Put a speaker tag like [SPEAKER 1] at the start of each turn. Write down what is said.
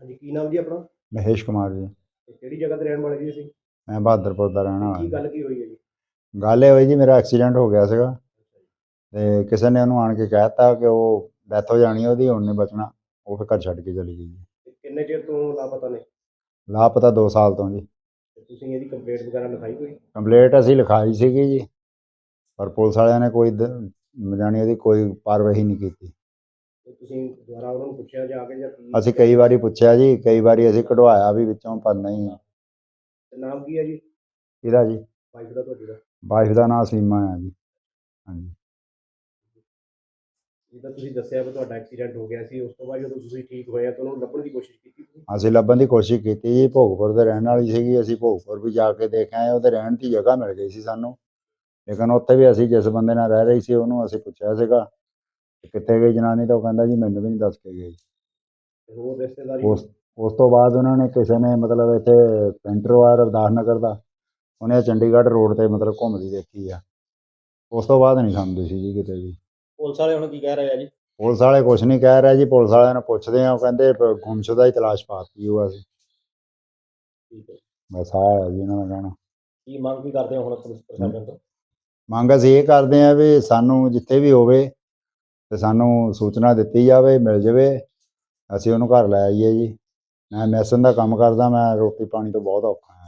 [SPEAKER 1] ਹਾਂਜੀ ਕੀ ਨਾਮ ਜੀ ਆਪਣਾ?
[SPEAKER 2] ਮਹੇਸ਼ ਕੁਮਾਰ ਜੀ।
[SPEAKER 1] ਤੇ ਕਿਹੜੀ ਜਗ੍ਹਾ ਤੇ ਰਹਿਣ ਵਾਲੇ ਜੀ ਤੁਸੀਂ?
[SPEAKER 2] ਮੈਂ ਬਹਾਦਰਪੁਰ ਦਾ ਰਹਿਣ ਵਾਲਾ।
[SPEAKER 1] ਕੀ। ਗੱਲ ਕੀ ਹੋਈ ਹੈ ਜੀ?
[SPEAKER 2] ਗੱਲ ਇਹ ਹੋਈ ਜੀ ਮੇਰਾ ਐਕਸੀਡੈਂਟ ਹੋ ਗਿਆ ਸੀਗਾ। ਤੇ ਕਿਸੇ ਨੇ ਉਹਨੂੰ ਆਣ ਕੇ ਕਹਿਤਾ ਕਿ ਉਹ ਡੈਥ ਹੋ ਜਾਣੀ ਉਹਦੀ ਹੁਣ ਨਹੀਂ ਬਚਣਾ। ਉਹ ਫਿਰ ਘਰ ਛੱਡ ਕੇ ਚਲੀ ਗਈ ਜੀ।
[SPEAKER 1] ਤੇ ਕਿੰਨੇ ਚਿਰ ਤੋਂ ਲਾਪਤਾ ਨੇ?
[SPEAKER 2] ਲਾਪਤਾ 2 ਸਾਲ ਤੋਂ ਜੀ।
[SPEAKER 1] ਤੇ ਤੁਸੀਂ ਇਹਦੀ ਕੰਪਲੇਂਟ ਵਗੈਰਾ ਲਿਖਾਈ ਕੋਈ?
[SPEAKER 2] ਕੰਪਲੇਂਟ ਅਸੀਂ ਲਿਖਾਈ ਸੀਗੀ ਜੀ ਪਰ ਪੁਲਿਸ ਵਾਲਿਆਂ ਨੇ ਕੋਈ ਦ- ਜਾਣੀ ਉਹਦੀ ਕੋਈ ਕਾਰਵਾਈ ਨਹੀਂ ਕੀਤੀ।
[SPEAKER 1] ਤੁਸੀਂ ਦੁਬਾਰਾ ਉਹਨਾਂ ਨੂੰ ਪੁੱਛਿਆ ਜਾ ਕੇ ਜਾਂ ਕੀ
[SPEAKER 2] ਅਸੀਂ ਕਈ ਵਾਰੀ ਪੁੱਛਿਆ ਜੀ ਕਈ ਵਾਰੀ ਅਸੀਂ ਕਢਵਾਇਆ ਵੀ ਵਿੱਚੋਂ ਪਰ ਨਹੀਂ
[SPEAKER 1] ਤੇ ਨਾਮ ਕੀ ਹੈ ਜੀ?
[SPEAKER 2] ਇਹਦਾ ਜੀ।
[SPEAKER 1] ਵਾਈਫ ਦਾ ਤੁਹਾਡੀ ਦਾ?
[SPEAKER 2] ਵਾਈਫ ਦਾ ਨਾਮ ਸੀਮਾ ਹੈ ਜੀ। ਹਾਂਜੀ।
[SPEAKER 1] ਜਿੱਦਾਂ ਤੁਸੀਂ ਦੱਸਿਆ ਵੀ ਤੁਹਾਡਾ ਐਕਸੀਡੈਂਟ ਹੋ ਗਿਆ ਸੀ ਉਸ ਤੋਂ ਬਾਅਦ ਜਦੋਂ ਤੁਸੀਂ ਠੀਕ ਹੋਏ ਤਾਂ ਉਹਨੂੰ ਲੱਭਣ ਦੀ ਕੋਸ਼ਿਸ਼ ਕੀਤੀ ਤੁਸੀਂ?
[SPEAKER 2] ਅਸੀਂ ਲੱਭਣ ਦੀ ਕੋਸ਼ਿਸ਼ ਕੀਤੀ ਜੀ ਭੋਗਪੁਰ ਦੇ ਰਹਿਣ ਵਾਲੀ ਸੀਗੀ ਅਸੀਂ ਭੋਗਪੁਰ ਵੀ ਜਾ ਕੇ ਦੇਖ ਆਏ ਉਹਦੇ ਰਹਿਣ ਦੀ ਜਗ੍ਹਾ ਮਿਲ ਗਈ ਸੀ ਸਾਨੂੰ। ਲੇਕਿਨ ਉੱਥੇ ਵੀ ਅਸੀਂ ਜਿਸ ਬੰਦੇ ਨਾਲ ਰਹਿ ਰਹੀ ਸੀ ਉਹਨੂੰ ਅਸੀਂ ਪੁੱਛਿਆ ਸੀਗਾ ਕਿੱਥੇ ਗਈ ਜਨਾਨੀ ਤਾਂ ਉਹ ਕਹਿੰਦਾ ਜੀ ਮੈਨੂੰ ਵੀ ਨਹੀਂ ਦੱਸ ਕੇ ਗਈ
[SPEAKER 1] ਤੇ ਹੋਰ ਰਿਸ਼ਤੇਦਾਰੀ
[SPEAKER 2] ਉਸ ਉਸ ਤੋਂ ਬਾਅਦ ਉਹਨਾਂ ਨੇ ਕਿਸੇ ਨੇ ਮਤਲਬ ਇੱਥੇ ਪੈਂਟਰਵਾਰ ਰਵਦਾਸ ਨਗਰ ਦਾ ਉਹਨੇ ਚੰਡੀਗੜ੍ਹ ਰੋਡ ਤੇ ਮਤਲਬ ਘੁੰਮਦੀ ਦੇਖੀ ਆ। ਉਸ ਤੋਂ ਬਾਅਦ ਨਹੀਂ ਸਾਨੂੰ ਦਿਸੀ ਜੀ ਕਿਤੇ ਵੀ।
[SPEAKER 1] ਪੁਲਿਸ ਵਾਲੇ ਹੁਣ ਕੀ ਕਹਿ ਰਹੇ ਆ ਜੀ?
[SPEAKER 2] ਪੁਲਿਸ ਵਾਲੇ ਕੁਝ ਨਹੀਂ ਕਹਿ ਰਹੇ ਜੀ ਪੁਲਿਸ ਵਾਲਿਆਂ ਨੂੰ ਪੁੱਛਦੇ ਆ ਉਹ ਕਹਿੰਦੇ ਪ- ਗੁੰਮਸ਼ੁਦਾ ਹੀ ਤਲਾਸ਼ ਪਾਤੀ ਉਹ ਅਸੀਂ।
[SPEAKER 1] ਠੀਕ ਹੈ।
[SPEAKER 2] ਬਸ ਹੈ ਜੀ ਇਹਨਾਂ ਦਾ ਕਹਿਣਾ।
[SPEAKER 1] ਕੀ ਮੰਗ ਕੀ ਕਰਦੇ ਹੋ ਹੁਣ ਪੁਲਿਸ ਪ੍ਰਸ਼ਾਸਨ ਤੋਂ?
[SPEAKER 2] ਮੰਗ ਅਸੀਂ ਇਹ ਕਰਦੇ ਆ ਵੀ ਸਾਨੂੰ ਜਿੱਥੇ ਵੀ ਹੋਵੇ ਤੇ ਸਾਨੂੰ ਸੂਚਨਾ ਦਿੱਤੀ ਜਾਵੇ, ਮਿਲ ਜਾਵੇ, ਅਸੀਂ ਉਹਨੂੰ ਘਰ ਲੈ ਆਈਏ ਜੀ। ਮੈਂ ਮੈਸਨ ਦਾ ਕੰਮ ਕਰਦਾ, ਮੈਂ ਰੋਟੀ ਪਾਣੀ ਤੋਂ ਬਹੁਤ ਔਖਾ